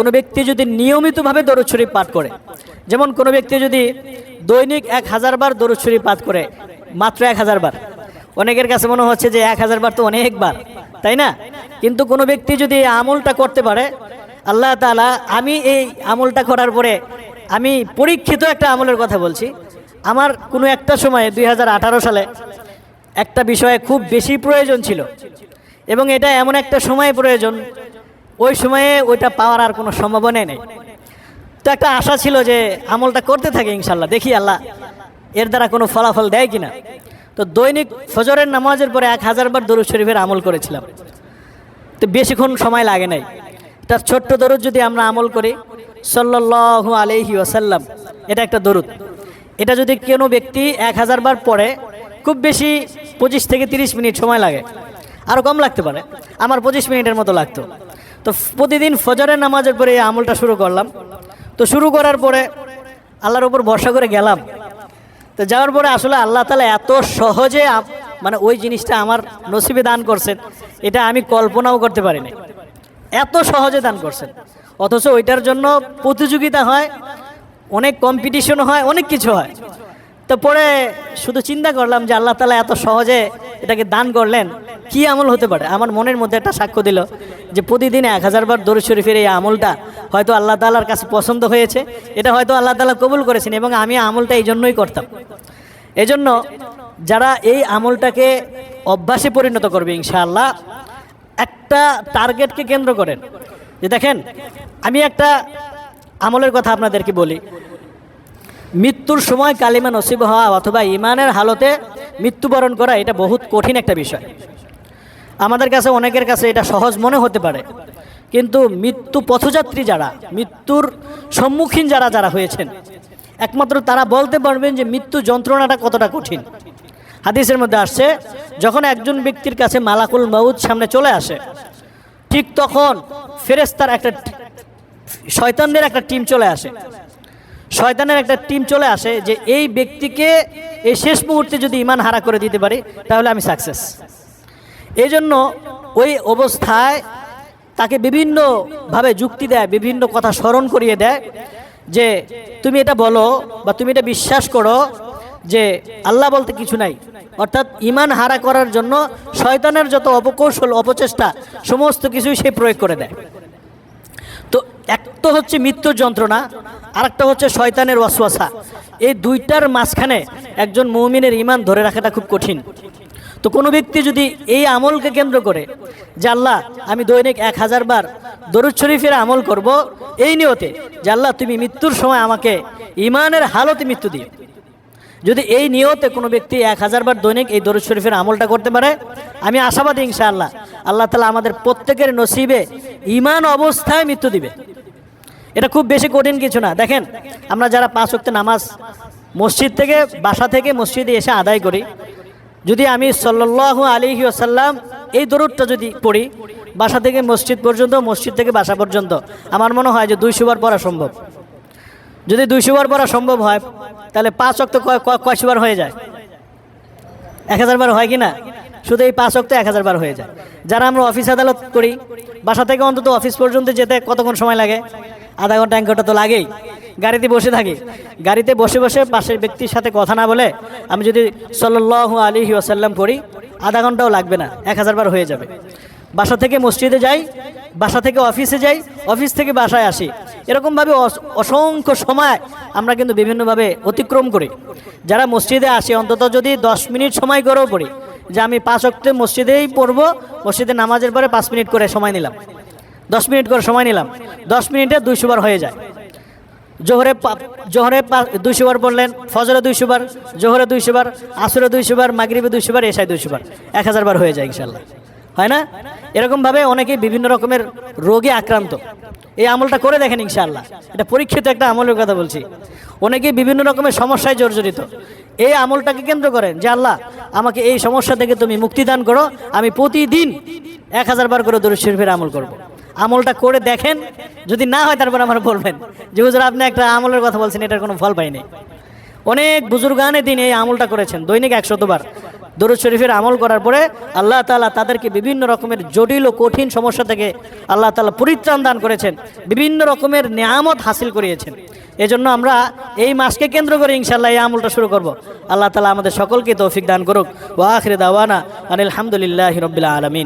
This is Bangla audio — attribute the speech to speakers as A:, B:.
A: কোনো ব্যক্তি যদি নিয়মিতভাবে দরুদ পাঠ করে, যেমন কোনো ব্যক্তি যদি দৈনিক এক হাজার বার দরুদ পাঠ করে, মাত্র এক হাজার বার, অনেকের কাছে মনে হচ্ছে যে এক হাজার বার তো অনেকবার তাই না? কিন্তু কোনো ব্যক্তি যদি এই আমলটা করতে পারে, আল্লাহ তাআলা, আমি এই আমলটা করার পরে আমি পরীক্ষিত একটা আমলের কথা বলছি। আমার কোনো একটা সময়ে দুই হাজার আঠারো সালে একটা বিষয়ে খুব বেশি প্রয়োজন ছিল এবং এটা এমন একটা সময় প্রয়োজন ওই সময়ে ওইটা পাওয়ার আর কোনো সম্ভাবনাই নেই। তো একটা আশা ছিল যে আমলটা করতে থাকে ইনশাল্লাহ, দেখি আল্লাহ এর দ্বারা কোনো ফলাফল দেয় কিনা। তো দৈনিক ফজরের নামাজের পরে এক হাজারবার দরুদ শরীফের আমল করেছিলাম। তো বেশিক্ষণ সময় লাগে নাই। তার ছোট্ট দরুদ যদি আমরা আমল করি, সাল্লাল্লাহু আলাইহি ওসাল্লাম এটা একটা দরুদ। এটা যদি কোনো ব্যক্তি এক হাজার বার পড়ে, খুব বেশি পঁচিশ থেকে তিরিশ মিনিট সময় লাগে। আরও কম লাগতে পারে। আমার পঁচিশ মিনিটের মতো লাগতো। তো প্রতিদিন ফজরের নামাজের পরে এই আমলটা শুরু করলাম। তো শুরু করার পরে আল্লাহর উপর ভরসা করে গেলাম। তো যাওয়ার পরে আসলে আল্লাহ তালা এত সহজে মানে ওই জিনিসটা আমার নসিবে দান করছেন, এটা আমি কল্পনাও করতে পারিনি। এত সহজে দান করছেন। অথচ ওইটার জন্য প্রতিযোগিতা হয়, অনেক কম্পিটিশন হয়, অনেক কিছু হয়। তো পরে শুধু চিন্তা করলাম যে আল্লাহ তালা এত সহজে এটাকে দান করলেন। কি আমল হতে পারে? আমার মনের মধ্যে একটা সাক্ষ্য দিল যে প্রতিদিন এক হাজার বার দরুদ শরীফের এই আমলটা হয়তো আল্লাহ তালার কাছে পছন্দ হয়েছে। এটা হয়তো আল্লাহ তালা কবুল করেছেন এবং আমি আমলটা এই জন্যই করতাম। এজন্য যারা এই আমলটাকে অভ্যাসে পরিণত করবে ইনশাআল্লাহ, একটা টার্গেটকে কেন্দ্র করেন। যে দেখেন, আমি একটা আমলের কথা আপনাদেরকে বলি। মৃত্যুর সময় কালিমা নসিব হওয়া অথবা ইমানের হালতে মৃত্যুবরণ করা এটা বহুত কঠিন একটা বিষয়। আমাদের কাছে, অনেকের কাছে এটা সহজ মনে হতে পারে। কিন্তু মৃত্যু পথযাত্রী যারা, মৃত্যুর সম্মুখীন যারা যারা হয়েছেন, একমাত্র তারা বলতে পারবেন যে মৃত্যু যন্ত্রণাটা কতটা কঠিন। হাদিসের মধ্যে আসছে, যখন একজন ব্যক্তির কাছে মালাকুল মাউদ সামনে চলে আসে, ঠিক তখন ফেরেস্তার একটা শয়তানদের একটা টিম চলে আসে। শয়তানের একটা টিম চলে আসে যে, এই ব্যক্তিকে এই শেষ মুহূর্তে যদি ইমান হারা করে দিতে পারি, তাহলে আমি সাকসেস। এই জন্য ওই অবস্থায় তাকে বিভিন্নভাবে যুক্তি দেয়, বিভিন্ন কথা স্মরণ করিয়ে দেয় যে, তুমি এটা বলো বা তুমি এটা বিশ্বাস করো যে আল্লাহ বলতে কিছু নাই। অর্থাৎ ইমান হারা করার জন্য শয়তানের যত অপকৌশল, অপচেষ্টা, সমস্ত কিছুই সে প্রয়োগ করে দেয়। তো এক তো হচ্ছে মৃত্যুর যন্ত্রণা, আরেকটা হচ্ছে শয়তানের ওয়াসওয়াসা। এই দুইটার মাঝখানে একজন মৌমিনের ইমান ধরে রাখাটা খুব কঠিন। তো কোনো ব্যক্তি যদি এই আমলকে কেন্দ্র করে যে আল্লাহ, আমি দৈনিক এক হাজার বার দরুদ শরীফের আমল করব, এই নিয়তে যে আল্লাহ, তুমি মৃত্যুর সময় আমাকে ইমানের হালতে মৃত্যু দিও। যদি এই নিয়তে কোনো ব্যক্তি এক হাজার বার দৈনিক এই দরুদ শরীফের আমলটা করতে পারে, আমি আশাবাদী ইনশাআল্লাহ, আল্লাহ তালা আমাদের প্রত্যেকের নসিবে ইমান অবস্থায় মৃত্যু দিবে। এটা খুব বেশি কঠিন কিছু না। দেখেন, আমরা যারা পাঁচ ওয়াক্ত নামাজ মসজিদ থেকে, বাসা থেকে মসজিদে এসে আদায় করি যদি আমি সাল্লাল্লাহু আলাইহি আসাল্লাম এই দরুদটা যদি পড়ি, বাসা থেকে মসজিদ পর্যন্ত, মসজিদ থেকে বাসা পর্যন্ত, আমার মনে হয় যে দুইশো বার পড়া সম্ভব। যদি দুইশো বার পড়া সম্ভব হয়, তাহলে পাঁচ অক্ত কয়শো বার হয়ে যায়? এক হাজার বার হয় কি না? শুধু এই পাঁচ অক্ত এক হাজার বার হয়ে যায়। যারা আমরা অফিস আদালত করি, বাসা থেকে অন্তত অফিস পর্যন্ত যেতে কতক্ষণ সময় লাগে? আধা ঘণ্টা, এক ঘণ্টা তো লাগেই। গাড়িতে বসে থাকি। গাড়িতে বসে বসে পাশের ব্যক্তির সাথে কথা না বলে আমি যদি সাল্লাহ আলী ওয়াসাল্লাম পড়ি, আধা ঘন্টাও লাগবে না, এক হাজার বার হয়ে যাবে। বাসা থেকে মসজিদে যাই, বাসা থেকে অফিসে যাই, অফিস থেকে বাসায় আসি। এরকমভাবে অস- অসংখ্য সময় আমরা কিন্তু বিভিন্নভাবে অতিক্রম করি। যারা মসজিদে আসে, অন্তত যদি দশ মিনিট সময় করেও পড়ি, যে আমি পাঁচ অক্টে মসজিদেই পড়ব, মসজিদে নামাজের পরে পাঁচ মিনিট করে সময় নিলাম। দশ মিনিট করে সময় নিলাম, দশ মিনিটে দুইশো বার হয়ে যায়। জোহরে জোহরে দুইশো বার বললেন, ফজরে দুইশো বার জোহরে দুইশো বার আসরে দুইশো বার মাগরিবে দুইশো বার এসায় দুইশো বার এক হাজার বার হয়ে যায় ইনশাল্লাহ হয় না? এরকমভাবে অনেকেই বিভিন্ন রকমের রোগে আক্রান্ত। এই আমলটা করে দেখেন ইনশাআল্লাহ। এটা পরীক্ষিত একটা আমলের কথা বলছি। অনেকেই বিভিন্ন রকমের সমস্যায় জর্জরিত। এই আমলটাকে কেন্দ্র করেন যে, আল্লাহ, আমাকে এই সমস্যা থেকে তুমি মুক্তি দান করো। আমি প্রতিদিন এক হাজার বার করে দরুদ শরীফের আমল করব। আমলটা করে দেখেন, যদি না হয় তারপর আমার বলবেন। যে হুজুর, আপনি একটা আমলের কথা বলছেন, এটার কোনো ফল পাইনি। অনেক বুজুর্গানে দিন এই আমলটা করেছেন, দৈনিক একশতবার দরুদ শরীফের আমল করার পরে আল্লাহ তালা তাদেরকে বিভিন্ন রকমের জটিল ও কঠিন সমস্যা থেকে আল্লাহ তালা পরিত্রাণ দান করেছেন, বিভিন্ন রকমের নিয়ামত হাসিল করিয়েছেন। এজন্য আমরা এই মাসকে কেন্দ্র করে ইনশাল্লাহ এই আমলটা শুরু করব। আল্লাহ তালা আমাদের সকলকে তৌফিক দান করুক। ওয়াখির দাওয়ানা আনিল হামদুলিল্লাহ রবিল্লা আলমিন।